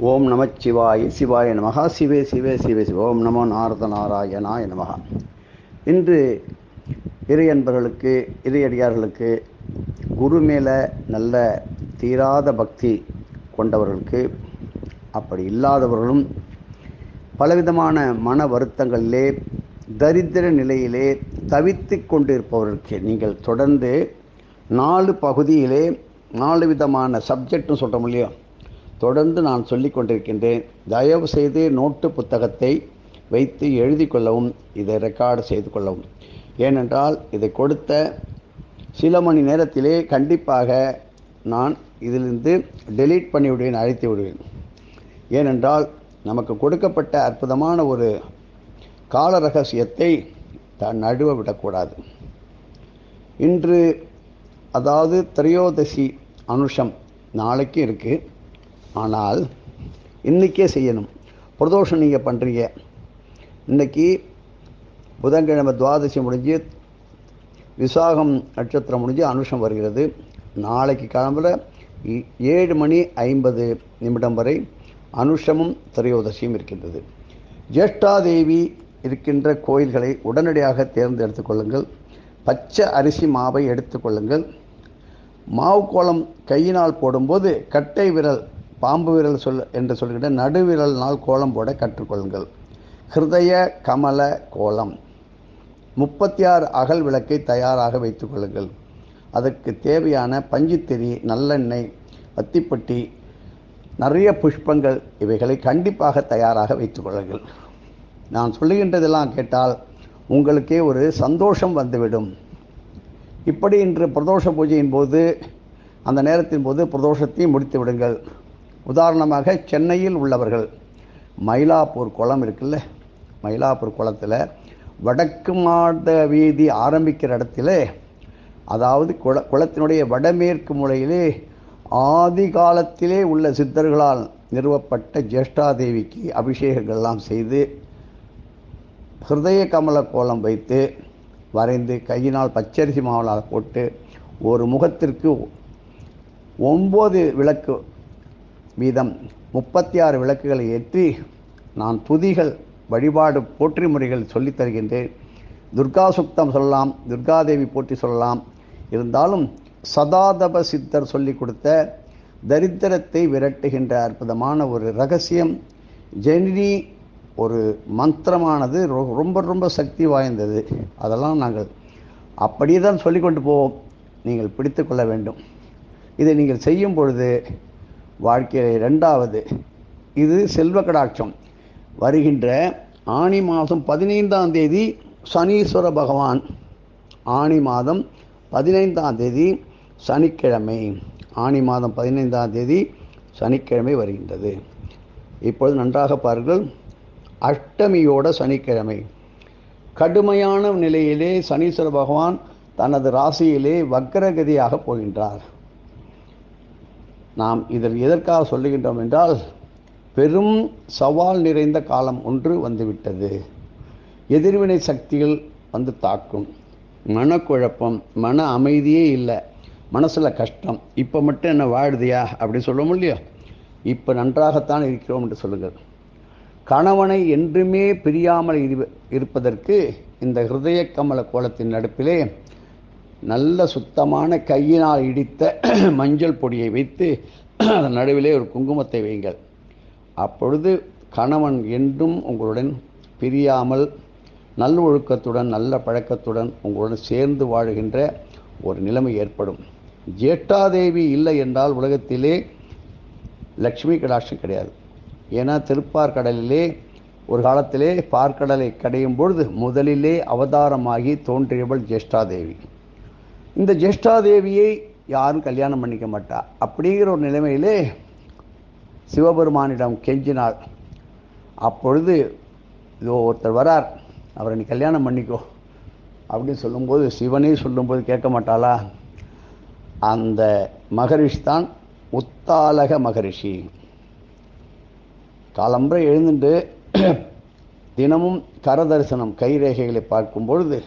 ஓம் நம சிவாய நமகா சிவே சிவே சிவே சிவ. ஓம் நமோ நாரத நாராயணாய நமகா இன்று இறையன்பர்களுக்கு இறையடியார்களுக்கு குரு மேலே நல்ல தீராத பக்தி கொண்டவர்களுக்கு அப்படி இல்லாதவர்களும் பலவிதமான மன வருத்தங்களிலே தரித்திர நிலையிலே தவித்து கொண்டிருப்பவர்களுக்கு நீங்கள் தொடர்ந்து நாலு பகுதியிலே நாலு விதமான சப்ஜெக்ட்னு சொல்கிறோம் இல்லையோ? தொடர்ந்து நான் சொல்லி கொண்டிருக்கின்றேன். தயவு செய்து நோட்டு புத்தகத்தை வைத்து எழுதி கொள்ளவும் இதை ரெக்கார்டு செய்து கொள்ளவும். ஏனென்றால் இதை கொடுத்த சில மணி நேரத்திலே கண்டிப்பாக நான் இதிலிருந்து டெலீட் பண்ணி விடுவேன் அழைத்து விடுவேன். ஏனென்றால் நமக்கு கொடுக்கப்பட்ட அற்புதமான ஒரு கால ரகசியத்தை தான் நடுவ விடக்கூடாது. இன்று அதாவது திரையோதசி அனுஷம் நாளைக்கு இருக்குது ஆனால் இன்றைக்கே செய்யணும். பிரதோஷம் நீங்கள் பண்ணுறீங்க இன்றைக்கி புதன்கிழமை துவாதசி முடிஞ்சு விசாகம் நட்சத்திரம் முடிஞ்சு அனுஷம் வருகிறது. நாளைக்கு கிளம்புல ஏழு மணி ஐம்பது நிமிடம் வரை அனுஷமும் திரையோதசியும் இருக்கின்றது. ஜேஷ்டாதேவி இருக்கின்ற கோயில்களை உடனடியாக தேர்ந்தெடுத்து கொள்ளுங்கள். பச்சை அரிசி மாவை எடுத்துக்கொள்ளுங்கள் மாவு கோலம் கையினால் போடும்போது கட்டை விரல் பாம்பு விரல் சொல் என்று சொல்கிற நடுவிரல்னால் கோலம் போட கற்றுக்கொள்ளுங்கள். ஹிருதய கமல கோலம். முப்பத்தி ஆறு அகல் விளக்கை தயாராக வைத்துக் கொள்ளுங்கள். அதற்கு தேவையான பஞ்சுத்திரி நல்லெண்ணெய் அத்திப்பட்டி நிறைய புஷ்பங்கள் இவைகளை கண்டிப்பாக தயாராக வைத்துக் கொள்ளுங்கள். நான் சொல்லுகின்றதெல்லாம் கேட்டால் உங்களுக்கே ஒரு சந்தோஷம் வந்துவிடும். இப்படி இன்று பிரதோஷ பூஜையின் போது அந்த நேரத்தின் போது பிரதோஷத்தை முடித்து விடுங்கள். உதாரணமாக சென்னையில் உள்ளவர்கள். மயிலாப்பூர் குளம் இருக்குல்ல? மயிலாப்பூர் குளத்தில் வடக்கு மாத வீதி ஆரம்பிக்கிற இடத்துல அதாவது குள குளத்தினுடைய வடமேற்கு மூலையிலே ஆதி காலத்திலே உள்ள சித்தர்களால் நிறுவப்பட்ட ஜேஷ்டாதேவிக்கு அபிஷேகங்கள்லாம் செய்து ஹிருதய கமல கோலம் வைத்து வரைந்து கையினால் பச்சரிசி மாவளால் போட்டு ஒரு முகத்திற்கு ஒம்பது விளக்கு வீதம் முப்பத்தி ஆறு விளக்குகளை ஏற்றி நான் துதிகள் வழிபாடு போற்றி முறைகள் சொல்லித் தருகின்றேன். துர்கா சுக்தம் சொல்லலாம் துர்காதேவி போற்றி சொல்லலாம். இருந்தாலும் சதாதப சித்தர் சொல்லி கொடுத்த தரித்திரத்தை விரட்டுகின்ற அற்புதமான ஒரு ரகசியம். ஜெனி ஒரு மந்திரமானது ரொம்ப ரொம்ப சக்தி வாய்ந்தது. அதெல்லாம் நாங்கள் அப்படியே தான் சொல்லிக்கொண்டு போவோம். நீங்கள் பிடித்து கொள்ள வேண்டும். இதை நீங்கள் செய்யும் பொழுது வாழ்க்கையில் ரெண்டாவது இது செல்வ கடாட்சம். வருகின்ற ஆணி மாதம் பதினைந்தாம் தேதி சனீஸ்வர பகவான். ஆணி மாதம் பதினைந்தாம் தேதி சனிக்கிழமை. ஆணி மாதம் பதினைந்தாம் தேதி சனிக்கிழமை வருகின்றது. இப்பொழுது நன்றாக பாருங்கள். அஷ்டமியோட சனிக்கிழமை. கடுமையான நிலையிலே சனீஸ்வர பகவான் தனது ராசியிலே வக்கரகதியாக போகின்றார். நாம் இதில் எதற்காக சொல்லுகின்றோம் என்றால் பெரும் சவால் நிறைந்த காலம் ஒன்று வந்துவிட்டது. எதிர்வினை சக்திகள் வந்து தாக்கும். மனக்குழப்பம் மன அமைதியே இல்லை. மனசில் கஷ்டம். இப்போ மட்டும் என்ன வாழுதியா? அப்படி சொல்ல முடியும் இப்போ நன்றாகத்தான் இருக்கிறோம் என்று சொல்லுங்கள். கணவனை என்றுமே பிரியாமல் இருப்பதற்கு இந்த ஹிருதய கமல கோலத்தின் நடுப்பிலே நல்ல சுத்தமான கையினால் இடித்த மஞ்சள் பொடியை வைத்து அதன் நடுவிலே ஒரு குங்குமத்தை வையுங்கள். அப்பொழுது கணவன் என்றும் உங்களுடன் பிரியாமல் நல்லொழுக்கத்துடன் நல்ல பழக்கத்துடன் உங்களுடன் சேர்ந்து வாழுகின்ற ஒரு நிலைமை ஏற்படும். ஜேட்டாதேவி இல்லை என்றால் உலகத்திலே லக்ஷ்மி கடாட்சம் கிடையாது. ஏன்னா திருப்பார் கடலிலே ஒரு காலத்திலே பார்க்கடலை கடையும் பொழுது முதலிலே அவதாரமாகி தோன்றியவள் ஜேஷ்டாதேவி. இந்த ஜேஷ்டாதேவியை யாரும் கல்யாணம் பண்ணிக்க மாட்டா. அப்படிங்கிற ஒரு நிலைமையிலே சிவபெருமானிடம் கெஞ்சினார் அப்பொழுது இதோ ஒருத்தர் வரார். அவரை நீ கல்யாணம் பண்ணிக்கோ. அப்படின்னு சொல்லும்போது சிவனே சொல்லும்போது கேட்க மாட்டாளா? அந்த மகரிஷி தான் உத்தாலக மகரிஷி. காலம்பரை எழுந்துட்டு தினமும் கரதரிசனம் கைரேகைகளை பார்க்கும் பொழுது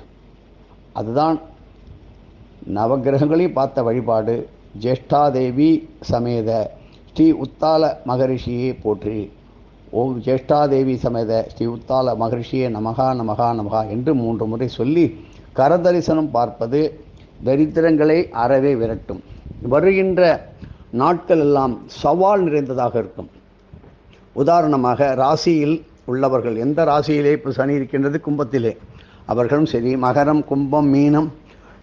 அதுதான் நவகிரகங்களையும் பார்த்த வழிபாடு ஜேஷ்டாதேவி சமேத ஸ்ரீ உத்தால மகரிஷியை போற்றி. ஓம் ஜேஷ்டாதேவி சமேத ஸ்ரீ உத்தால மகரிஷியே நமகா நமகா நமகா என்று மூன்று முறை சொல்லி கரதரிசனம் பார்ப்பது தரித்திரங்களை அறவே விரட்டும். வருகின்ற நாட்கள் எல்லாம் சவால் நிறைந்ததாக இருக்கும். உதாரணமாக ராசியில் உள்ளவர்கள் எந்த ராசியிலே இப்போ சனி இருக்கின்றது? கும்பத்திலே. அவர்களும் சரி மகரம் கும்பம் மீனம்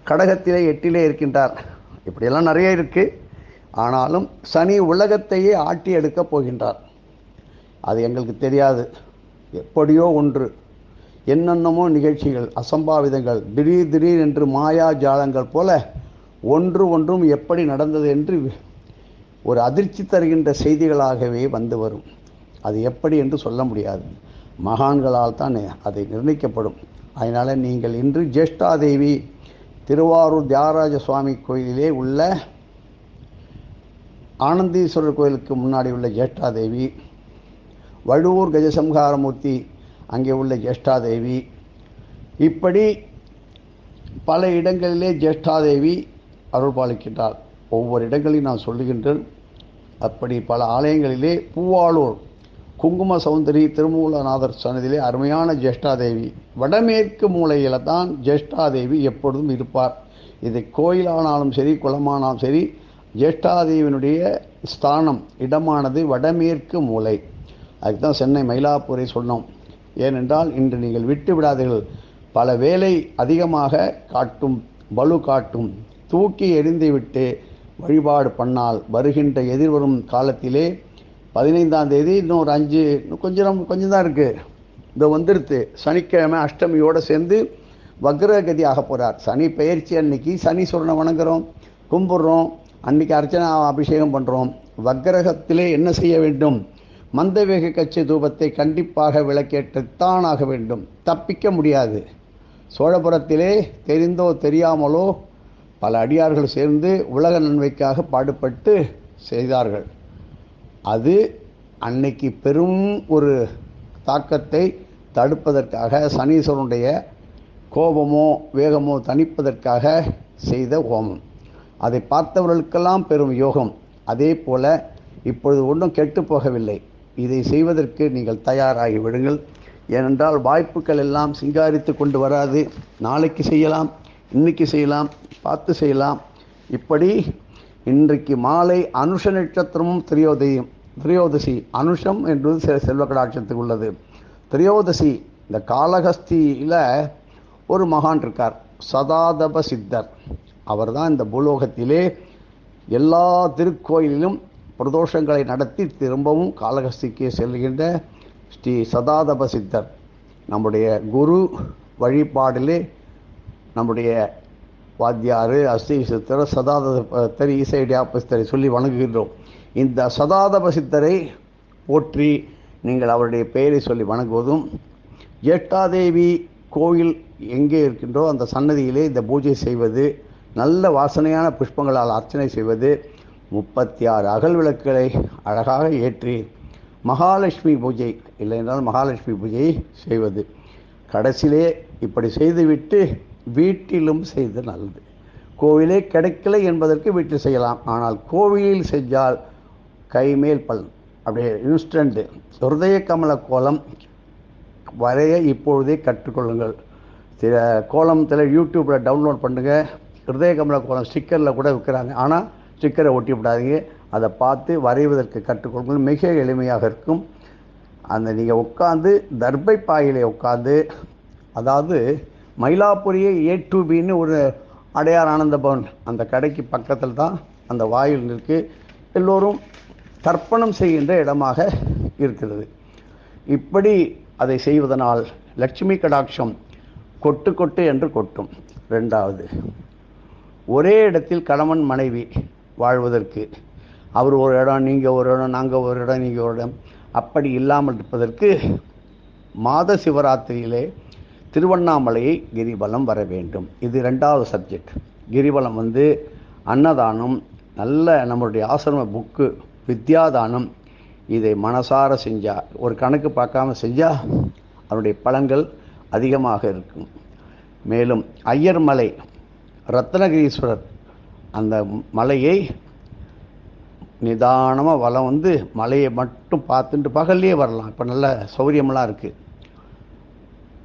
கடகத்திலே எட்டிலே இருக்கின்றார். இப்படியெல்லாம் நிறைய இருக்கு. ஆனாலும் சனி உலகத்தையே ஆட்டி எடுக்கப் போகின்றார். அது எங்களுக்கு தெரியாது. எப்படியோ ஒன்று. என்னென்னமோ நிகழ்ச்சிகள் அசம்பாவிதங்கள் திடீர் திடீர் என்று மாயா ஜாலங்கள் போல ஒன்று ஒன்றும் எப்படி நடந்தது என்று ஒரு அதிர்ச்சி தருகின்ற செய்திகளாகவே வந்து வரும். அது எப்படி என்று சொல்ல முடியாது. மகான்களால் தான் அதை நிர்ணயிக்கப்படும். அதனால் நீங்கள் இன்று ஜேஷ்டாதேவி திருவாரூர் தியாகராஜ சுவாமி கோயிலிலே உள்ள ஆனந்தீஸ்வரர் கோயிலுக்கு முன்னாடி உள்ள ஜேஷ்டாதேவி வழுவூர் கஜசம்ஹாரமூர்த்தி அங்கே உள்ள ஜேஷ்டாதேவி. இப்படி பல இடங்களிலே ஜேஷ்டாதேவி அருள் பாலிக்கின்றார் ஒவ்வொரு இடங்களையும் நான் சொல்லுகின்றேன். அப்படி பல ஆலயங்களிலே பூவாளூர் குங்கும சௌந்தரி திருமூலநாதர் சன்னதியிலே அருமையான ஜேஷ்டாதேவி. வடமேற்கு மூலையில் தான் ஜேஷ்டாதேவி எப்பொழுதும் இருப்பார். இது கோயிலானாலும் சரி குளமானாலும் சரி ஜேஷ்டாதேவியினுடைய ஸ்தானம் இடமானது வடமேற்கு மூலை. அதுக்கு தான் சென்னை மயிலாப்பூரை சொன்னோம். ஏனென்றால் இன்று நீங்கள் விட்டு விடாதீர்கள். பல வேலை அதிகமாக காட்டும் பலு காட்டும் தூக்கி எறிந்துவிட்டு வழிபாடு பண்ணால் வருகின்ற எதிர்வரும் காலத்திலே பதினைந்தாம் தேதி இன்னும் ஒரு அஞ்சு இன்னும் கொஞ்சம் கொஞ்சம் தான் இருக்குது இந்த வந்துடுத்து சனிக்கிழமை அஷ்டமியோடு சேர்ந்து வக்ரகதி ஆக போகிறார் சனி பெயர்ச்சி அன்னைக்கு சனீஸ்வரனை வணங்குறோம் கும்பிட்றோம் அன்னைக்கு அர்ச்சனா அபிஷேகம் பண்ணுறோம் வக்ரகத்திலே என்ன செய்ய வேண்டும்? மந்தவேக கட்சி தூபத்தை கண்டிப்பாக விளக்கேற்றத்தான் ஆக வேண்டும். தப்பிக்க முடியாது. சோழபுரத்திலே தெரிந்தோ தெரியாமலோ பல அடியார்கள் சேர்ந்து உலக நன்மைக்காக பாடுபட்டு செய்தார்கள். அது அன்னைக்கு பெரும் ஒரு தாக்கத்தை தடுப்பதற்காக சனீஸ்வரனுடைய கோபமோ வேகமோ தணிப்பதற்காக செய்த ஹோமம். அதை பார்த்தவர்களுக்கெல்லாம் பெரும் யோகம். அதே போல இப்பொழுது ஒன்றும் கெட்டு போகவில்லை. இதை செய்வதற்கு நீங்கள் தயாராகி விடுங்கள். ஏனென்றால் வாய்ப்புகள் எல்லாம் சிங்காரித்து கொண்டு வராது. நாளைக்கு செய்யலாம் இன்னைக்கு செய்யலாம் பார்த்து செய்யலாம். இப்படி இன்றைக்கு மாலை அனுஷ நட்சத்திரமும் திரியோதயம் திரியோதசி அனுஷம் என்பது செ செல்வ கடாட்சத்துக்கு உள்ளது. திரியோதசி இந்த காளகஸ்தியில் ஒரு மகான் இருக்கார் சதாதப சித்தர். அவர் தான் இந்த பூலோகத்திலே எல்லா திருக்கோயிலிலும் பிரதோஷங்களை நடத்தி திரும்பவும் காளகஸ்திக்கு செல்கின்ற ஸ்ரீ சதாதப சித்தர். நம்முடைய குரு வழிபாடிலே நம்முடைய வாத்தியார் அஸ்தி சித்தர் சதாதபத்தர் சித்தரை சொல்லி வணங்குகின்றோம். இந்த சதாதப சித்தரை போற்றி நீங்கள் அவருடைய பெயரை சொல்லி வணங்குவதும் ஜேஷ்டாதேவி கோயில் எங்கே இருக்கின்றோ அந்த சன்னதியிலே இந்த பூஜை செய்வது நல்ல வாசனையான புஷ்பங்களால் அர்ச்சனை செய்வது முப்பத்தி ஆறு அகல் விளக்குகளை அழகாக ஏற்றி மகாலட்சுமி பூஜை இல்லை என்றால் மகாலட்சுமி பூஜையை செய்வது. கடைசியிலே இப்படி செய்துவிட்டு வீட்டிலும் செய்து நல்லது. கோவிலே கிடைக்கல என்பதற்கு வீட்டில் செய்யலாம். ஆனால் கோவிலில் செஞ்சால் கைமேல் பலன் அப்படியே இன்ஸ்டண்ட்டு ஹிருதய கமல கோலம் வரைய இப்பொழுதே கற்றுக்கொள்ளுங்கள். சில கோலத்தில் யூடியூப்பில் டவுன்லோட் பண்ணுங்கள் ஹிருதய கமல கோலம் ஸ்டிக்கரில் கூட விற்கிறாங்க. ஆனால் ஸ்டிக்கரை ஒட்டி விடாதீங்க. அதை பார்த்து வரைவதற்கு கற்றுக்கொள்ளுங்கள். மிக எளிமையாக இருக்கும். அந்த நீங்கள் உட்காந்து தர்பை பாயிலே உட்காந்து அதாவது மயிலாப்பூரியே ஏ டு பின்னு ஒரு அடையார் ஆனந்த பவன். அந்த கடைக்கு பக்கத்தில் தான் அந்த வாயில் இருக்கு எல்லோரும் தர்ப்பணம் செய்கின்ற இடமாக இருக்கிறது. இப்படி அதை செய்வதனால் லட்சுமி கடாட்சம் கொட்டு கொட்டு என்று கொட்டும். ரெண்டாவது ஒரே இடத்தில் கணவன் மனைவி வாழ்வதற்கு. அவர் ஒரு இடம் நீங்கள் ஒரு இடம் நாங்கள் ஒரு இடம் நீங்கள் ஒரு இடம். அப்படி இல்லாமல் இருப்பதற்கு மாத சிவராத்திரியிலே திருவண்ணாமலையை கிரிவலம் வர வேண்டும். இது ரெண்டாவது சப்ஜெக்ட் கிரிவலம் வந்து அன்னதானம் நல்ல நம்மளுடைய ஆசிரம புக்கு வித்யாதானம் இதை மனசார செஞ்சா ஒரு கணக்கு பார்க்காம செஞ்சா அதனுடைய பலன்கள் அதிகமாக இருக்கும். மேலும் ஐயர் மலை ரத்னகிரீஸ்வரர் அந்த மலையை நிதானமாக வலம் வந்து மலையை மட்டும் பார்த்துட்டு பகல்லையே வரலாம். இப்போ நல்ல சௌரியமெல்லாம் இருக்குது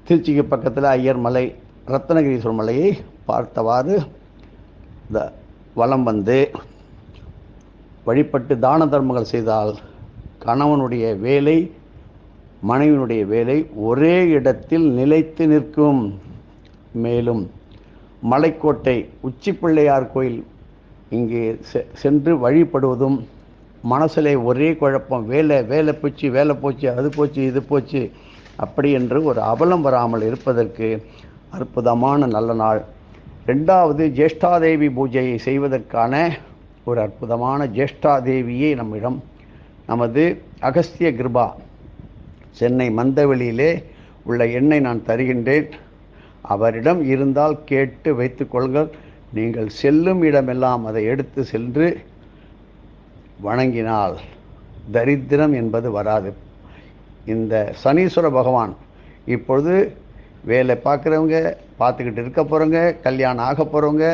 திருச்சிக்கு பக்கத்தில் ஐயர் மலை ரத்னகிரீஸ்வரர் மலையை பார்த்தவாறு இந்த வலம் வந்து வழிபட்டு தான தர்மங்கள் செய்தால் கணவனுடைய வேலை மனைவியினுடைய வேலை ஒரே இடத்தில் நிலைத்து நிற்கும். மேலும் மலைக்கோட்டை உச்சி பிள்ளையார் கோயில் இங்கே செ- சென்று வழிபடுவதும் மனசிலே ஒரே குழப்பம். வேலை வேலை போச்சு வேலை போச்சு அது போச்சு இது போச்சு. அப்படி என்று ஒரு அவலம் வராமல் இருப்பதற்கு அற்புதமான நல்ல நாள். ரெண்டாவது ஜேஷ்டாதேவி பூஜையை செய்வதற்கான ஒரு அற்புதமான ஜேஷ்டாதேவியை நம்மிடம். நமது அகஸ்திய கிருபா. சென்னை மந்தவெளியிலே உள்ள எண்ணை நான் தருகின்றேன். அவரிடம் இருந்தால் கேட்டு வைத்துக்கொள்கள் நீங்கள் செல்லும் இடமெல்லாம் அதை எடுத்து சென்று வணங்கினால் தரித்திரம் என்பது வராது. இந்த சனீஸ்வர பகவான் இப்பொழுது வேலை பார்க்குறவங்க பார்த்துக்கிட்டு இருக்க போகிறவங்க கல்யாணம் ஆக போகிறவங்க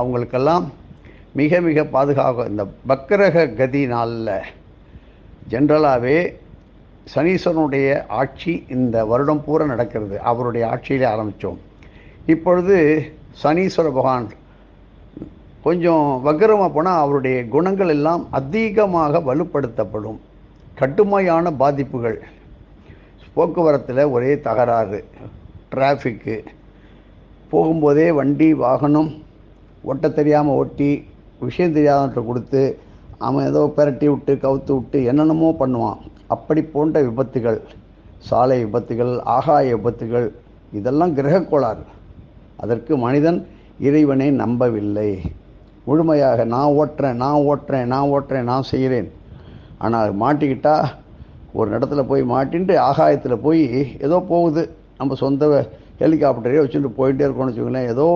அவங்களுக்கெல்லாம் மிக மிக பாதுகாக்க இந்த பக்கரக கதி நாளில் ஜென்ரலாகவே சனீஸ்வரனுடைய ஆட்சி இந்த வருடம் பூரா நடக்கிறது. அவருடைய ஆட்சியிலே ஆரம்பித்தோம். இப்பொழுது சனீஸ்வர பகவான் கொஞ்சம் வக்கரமாக போனால் அவருடைய குணங்கள் எல்லாம் அதிகமாக வலுப்படுத்தப்படும். கட்டுமையான பாதிப்புகள். போக்குவரத்தில் ஒரே தகராறு. டிராஃபிக்கு போகும்போதே வண்டி வாகனம் ஓட்ட தெரியாமல் ஓட்டி விஷயம் தெரியாதவன்ட்ட கொடுத்து அவன் ஏதோ பெரட்டி விட்டு கவுத்து விட்டு என்னென்னமோ பண்ணுவான். அப்படி போன்ற விபத்துகள் சாலை விபத்துகள் ஆகாய விபத்துகள் இதெல்லாம் கிரகக்கோளாறு அதற்கு மனிதன் இறைவனை நம்பவில்லை. முழுமையாக நான் ஓட்டுறேன் நான் ஓட்டுறேன் நான் ஓட்டுறேன் நான் செய்கிறேன். ஆனால் மாட்டிக்கிட்டால் ஒரு இடத்துல போய் மாட்டின்ட்டு ஆகாயத்தில் போய் ஏதோ போகுது. நம்ம சொந்த ஹெலிகாப்டரே வச்சுட்டு போயிட்டே இருக்கோம்னு வச்சுக்கோங்களேன். ஏதோ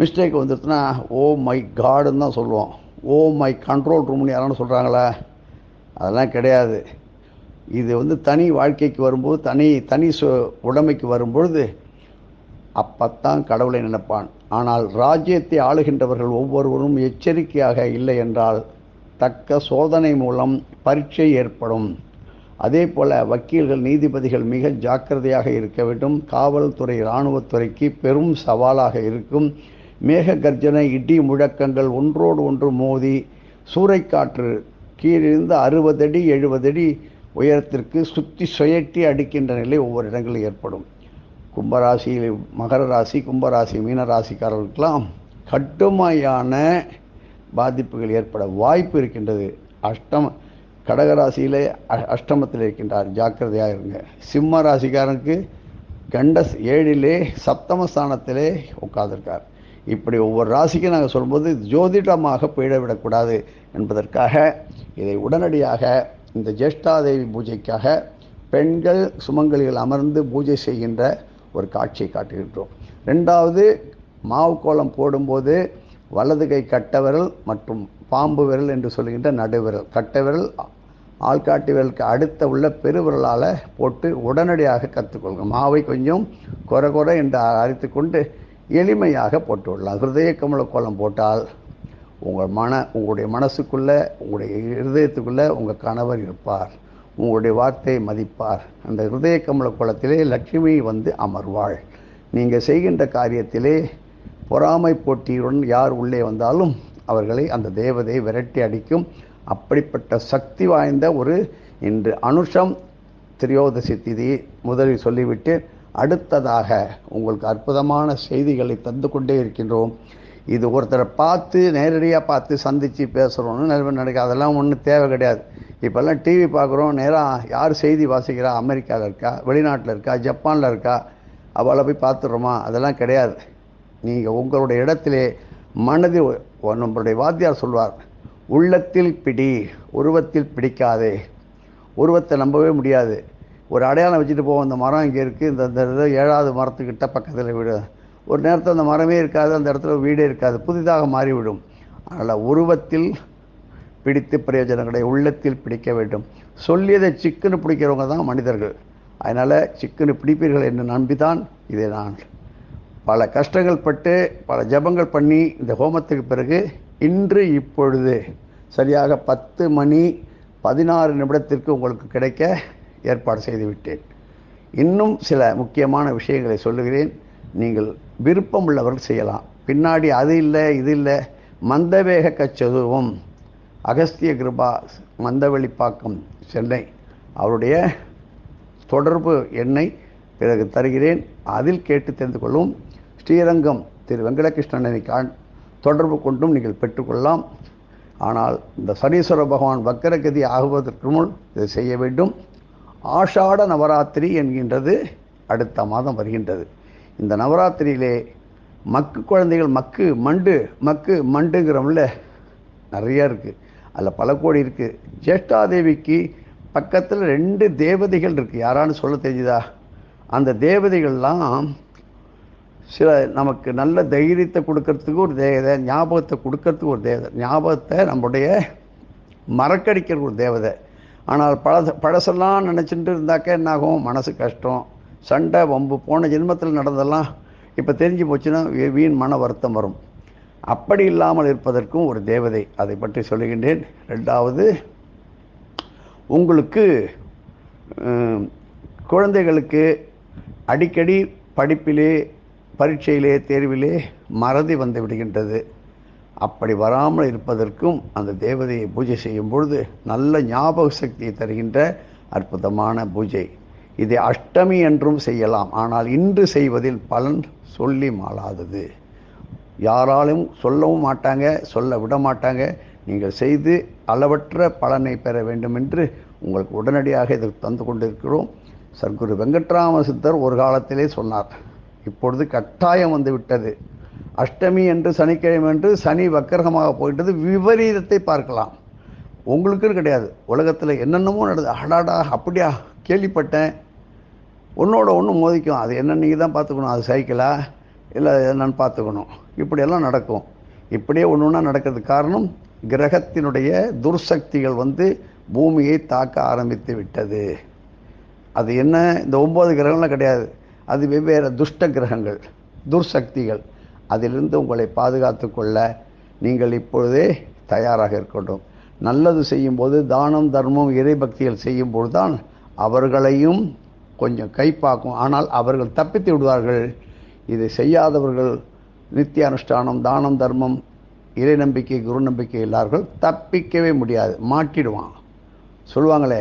மிஸ்டேக் வந்துருச்சுன்னா ஓ மை காடுன்னு தான் சொல்லுவோம். Oh ஓ மை கண்ட்ரோல் ரூம்னு யாரானு சொல்கிறாங்களா அதெல்லாம் கிடையாது. இது வந்து தனி வாழ்க்கைக்கு வரும்போது தனி தனி சு உடைமைக்கு வரும்பொழுது அப்பத்தான் கடவுளை நினைப்பான். ஆனால் ராஜ்யத்தை ஆளுகின்றவர்கள் ஒவ்வொருவரும் எச்சரிக்கையாக இல்லை என்றால் தக்க சோதனை மூலம் பரீட்சை ஏற்படும். அதே போல வக்கீல்கள் நீதிபதிகள் மிக ஜாக்கிரதையாக இருக்க வேண்டும். காவல்துறை இராணுவத்துறைக்கு பெரும் சவாலாக இருக்கும். மேக கர்ஜனை இடி முழக்கங்கள் ஒன்றோடு ஒன்று மோதி சூறைக்காற்று கீழிருந்து அறுபது அடி எழுபது அடி உயரத்திற்கு சுற்றி சுயட்டி அடிக்கின்ற நிலை ஒவ்வொரு இடங்களில் ஏற்படும். கும்பராசியில் மகர ராசி கும்பராசி மீனராசிக்காரர்களுக்கெல்லாம் கட்டுமையான பாதிப்புகள் ஏற்பட வாய்ப்பு இருக்கின்றது. அஷ்டம கடகராசியிலே அ- அஷ்டமத்தில் இருக்கின்றார். ஜாக்கிரதையாக இருங்க. சிம்ம ராசிக்காரனுக்கு கண்ட ஏழிலே சப்தமஸ்தானத்திலே உட்காந்துருக்கார் இப்படி ஒவ்வொரு ராசிக்கும் நாங்கள் சொல்லும்போது ஜோதிடமாக போயிடவிடக்கூடாது என்பதற்காக இதை உடனடியாக இந்த ஜேஷ்டாதேவி பூஜைக்காக பெண்கள் சுமங்கலிகள் அமர்ந்து பூஜை செய்கின்ற ஒரு காட்சியை காட்டுகின்றோம். ரெண்டாவது மாவு கோலம் போடும்போது வலது கை கட்ட மற்றும் பாம்பு விரல் என்று சொல்லுகின்ற நடுவிரல். கட்டை விரல் ஆள்காட்டி விரலுக்கு அடுத்த உள்ள பெருவிரலால் போட்டு உடனடியாக கற்றுக்கொள்ளுங்க மாவை கொஞ்சம் குறை குறை என்று அரைத்து கொண்டு எளிமையாக போட்டு விடலாம். ஹிருதய கமல கோலம் போட்டால் உங்கள் மன உங்களுடைய மனசுக்குள்ளே உங்களுடைய இருதயத்துக்குள்ளே உங்கள் கணவர் இருப்பார். உங்களுடைய வார்த்தையை மதிப்பார். அந்த ஹிருதய கமல கோலத்திலே லட்சுமி வந்து அமர்வாள். நீங்கள் செய்கின்ற காரியத்திலே பொறாமை போட்டியுடன் யார் உள்ளே வந்தாலும் அவர்களை அந்த தேவதை விரட்டி அடிக்கும். அப்படிப்பட்ட சக்தி வாய்ந்த ஒரு இன்று அனுஷம் திரியோதசி திதி முதலில் சொல்லிவிட்டு அடுத்ததாக உங்களுக்கு அற்புதமான செய்திகளை தந்து கொண்டே இருக்கின்றோம். இது ஒருத்தரை பார்த்து நேரடியாக பார்த்து சந்தித்து பேசுகிறோன்னு நிலைமை நினைக்க அதெல்லாம் ஒன்றும் தேவை கிடையாது. இப்போல்லாம் டிவி பார்க்குறோம். நேராக யார் செய்தி வாசிக்கிறா? அமெரிக்காவில் இருக்கா? வெளிநாட்டில் இருக்கா? ஜப்பானில் இருக்கா? அவளை போய் பார்த்துடுறோமா? அதெல்லாம் கிடையாது. நீங்கள் உங்களுடைய இடத்திலே மனதில் நம்மளுடைய வாத்தியார் சொல்வார் உள்ளத்தில் பிடி உருவத்தில் பிடிக்காதே. உருவத்தை நம்பவே முடியாது. ஒரு அடையாளம் வச்சுட்டு போவோம் அந்த மரம் இங்கே இருக்குது இந்த இந்த இது ஏழாவது மரத்துக்கிட்ட பக்கத்தில் வீடு. ஒரு நேரத்தில் அந்த மரமே இருக்காது அந்த இடத்துல வீடே இருக்காது புதிதாக மாறிவிடும். அதனால் உருவத்தில் பிடித்து பிரயோஜனம் கிடையாது உள்ளத்தில் பிடிக்க வேண்டும். சொல்லியதை சிக்கனு பிடிக்கிறவங்க தான் மனிதர்கள். அதனால் சிக்குன்னு பிடிப்பீர்கள் என்று நம்பிதான் இதை நான் பல கஷ்டங்கள் பட்டு பல ஜெபங்கள் பண்ணி இந்த ஹோமத்துக்கு பிறகு இன்று இப்பொழுது சரியாக பத்து மணி பதினாறு நிமிடத்திற்கு உங்களுக்கு கிடைக்க ஏற்பாடு செய்துவிட்டேன். இன்னும் சில முக்கியமான விஷயங்களை சொல்லுகிறேன். நீங்கள் விருப்பம் உள்ளவர்கள் செய்யலாம். பின்னாடி அது இல்லை இது இல்லை. மந்தவேக கச்சதுவும். அகஸ்திய கிருபா மந்தவெளிப்பாக்கம் சென்னை. அவருடைய தொடர்பு எண்ணை பிறகு தருகிறேன். அதில் கேட்டு தெரிந்து கொள்ளும் ஸ்ரீரங்கம் திரு வெங்கடகிருஷ்ணனை தொடர்பு கொண்டும் நீங்கள் பெற்றுக்கொள்ளலாம். ஆனால் இந்த சனீஸ்வர பகவான் வக்கரகதி ஆகுவதற்கு முன் இதை செய்ய வேண்டும். ஆஷாட நவராத்திரி என்கின்றது அடுத்த மாதம் வருகின்றது. இந்த நவராத்திரியிலே மக்கு குழந்தைகள் மக்கு மண்டு மக்கு மண்டுங்கிறோம்ல நிறையா இருக்குது அதில் பல கோடி இருக்குது ஜேஷ்டாதேவிக்கு பக்கத்தில் ரெண்டு தேவதைகள் இருக்குது யாரான்னு சொல்ல தெரிஞ்சுதா? அந்த தேவதைகள்லாம் சில நமக்கு நல்ல தைரியத்தை கொடுக்கறதுக்கு ஒரு தேவதை ஞாபகத்தை கொடுக்கறதுக்கு ஒரு தேவதை. ஞாபகத்தை நம்முடைய மறக்கடிக்கிற ஒரு தேவதை. ஆனால் பழச பழசெல்லாம் நினச்சிட்டு இருந்தாக்க என்னாகும்? மனசு கஷ்டம். சண்டை வம்பு போன ஜென்மத்தில் நடந்தெல்லாம் இப்போ தெரிஞ்சு போச்சுன்னா வீண் மன வருத்தம் வரும். அப்படி இல்லாமல் இருப்பதற்கும் ஒரு தேவதை. அதை பற்றி சொல்லுகின்றேன். ரெண்டாவது உங்களுக்கு குழந்தைகளுக்கு அடிக்கடி படிப்பிலே பரீட்சையிலே தேர்விலே மறதி வந்து விடுகின்றது. அப்படி வராமல் இருப்பதற்கும் அந்த தேவதையை பூஜை செய்யும் பொழுது நல்ல ஞாபக சக்தியை தருகின்ற அற்புதமான பூஜை. இதை அஷ்டமி என்றும் செய்யலாம். ஆனால் இன்று செய்வதில் பலன் சொல்லி மாளாதது. யாராலும் சொல்லவும் மாட்டாங்க சொல்ல விட மாட்டாங்க. நீங்கள் செய்து அளவற்ற பலனை பெற வேண்டும் என்று உங்களுக்கு உடனடியாக இதற்கு தந்து கொண்டிருக்கிறோம். சர்க்குரு வெங்கட்ராம சித்தர் ஒரு காலத்திலே சொன்னார். இப்பொழுது கட்டாயம் வந்து விட்டது அஷ்டமி என்று சனிக்கிழமை என்று சனி வக்கரகமாக போயிட்டது. விபரீதத்தை பார்க்கலாம். உங்களுக்குன்னு கிடையாது. உலகத்தில் என்னென்னமோ நடந்தது அடாடா அப்படியா கேள்விப்பட்டேன். ஒன்றோட ஒன்று மோதிக்கும். அது என்ன நீங்கள் தான் பார்த்துக்கணும். அது சைக்கிளா? இல்லை என்னன்னு பார்த்துக்கணும். இப்படியெல்லாம் நடக்கும். இப்படியே ஒன்று ஒன்றா நடக்கிறதுக்கு காரணம் கிரகத்தினுடைய துர்சக்திகள் வந்து பூமியை தாக்க ஆரம்பித்து விட்டது. அது என்ன? இந்த ஒம்பது கிரகம்லாம் கிடையாது. அது வெவ்வேறு துஷ்ட கிரகங்கள் துர்சக்திகள். அதிலிருந்து உங்களை பாதுகாத்து கொள்ள நீங்கள் இப்பொழுதே தயாராக இருக்கட்டும். நல்லது செய்யும்போது தானம் தர்மம் இறைபக்திகள் செய்யும்போது தான் அவர்களையும் கொஞ்சம் கைப்பாக்கும். ஆனால் அவர்கள் தப்பித்து விடுவார்கள். இதை செய்யாதவர்கள் நித்திய அனுஷ்டானம் தானம் தர்மம் இறை நம்பிக்கை குரு நம்பிக்கை இல்லார்கள் தப்பிக்கவே முடியாது. மாட்டிடுவான். சொல்லுவாங்களே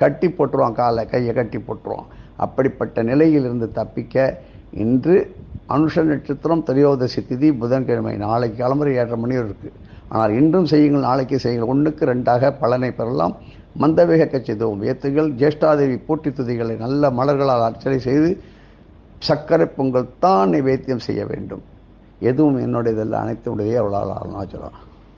கட்டி போட்டுருவான் காலை கையை கட்டி போட்டுருவான். அப்படிப்பட்ட நிலையிலிருந்து தப்பிக்க இன்று அனுஷ நட்சத்திரம் திரையோதசி திதி புதன்கிழமை நாளைக்கு கிளம்புற ஏழரை மணி இருக்குது ஆனால் இன்றும் செய்யுங்கள் நாளைக்கு செய்யுங்கள். ஒன்றுக்கு ரெண்டாக பலனை பெறலாம். மந்தவேக கச்சிதவும் வேத்துகள் ஜேஷ்டாதேவி போட்டி துதிகளை நல்ல மலர்களால் அர்ச்சனை செய்து சர்க்கரை பொங்கல் தான் நிவேத்தியம் செய்ய வேண்டும். எதுவும் என்னுடையதெல்லாம் அனைத்து உடைய அவளால் அருணாச்சலம்